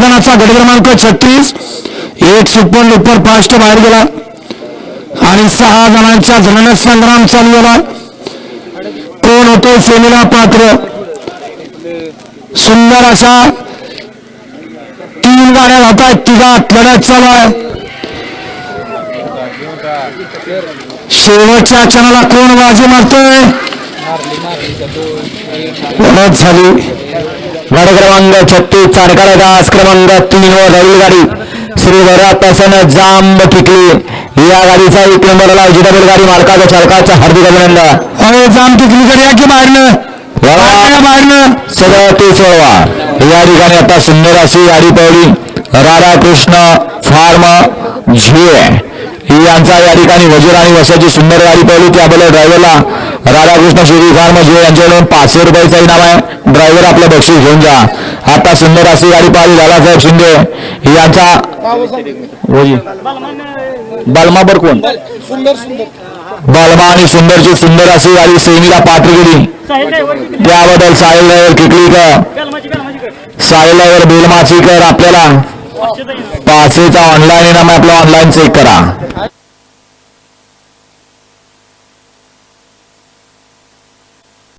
मैदानाचा गट क्रमांक छत्तीस एक सुपर लुपर फास्ट बाहेर गेला. आणि सहा जणांच्या धरण संग्राम चालू झाला. कोण होतो सेमीला पात्र? सुंदर अशा तीन गाड्या जात आहेत तिघात लढत चालू आहे. शेवटच्या क्षणाला कोण बाजी मारतोय? लढत झाली. गाडी क्रमांक छत्तीस चारकाडा दास क्रमांक तीन व गाडी गाडी श्री प्रसन्न जांब टिकली या गाडीचा एक नंबरला डबल गाडी मालकाच्या चालकाचं हार्दिक अभिनंदन. अरे जाम टिकली कडे या की बाहेरनं बाहेरनं सगळं ते सोडवा या ठिकाणी आता सुंदर अशी गाडी पळली राधाकृष्ण फार्म झे यांचा या ठिकाणी वजीर आणि वसाची सुंदर गाडी पळली त्याबद्दल ड्रायव्हरला राधाकृष्ण सुरी फार्म झे यांच्याकडून पाचशे रुपयाचा इनाम आहे. ड्रायव्हर आपलं बक्षीस घेऊन जा. आता सुंदर अशी गाडी पाहिली लालासाहेब शिंदे. यांचा बलमाबर कोण? बलमा आणि सुंदरची सुंदर अशी गाडी सेमीला पात्र गेली त्याबद्दल साहिल ड्रायव्हर किकलीकर. साहिल ड्रायव्हर बेलमाचीकर आपल्याला. पाचशेचा ऑनलाईन इनाम आहे आपला ऑनलाईन चेक करा.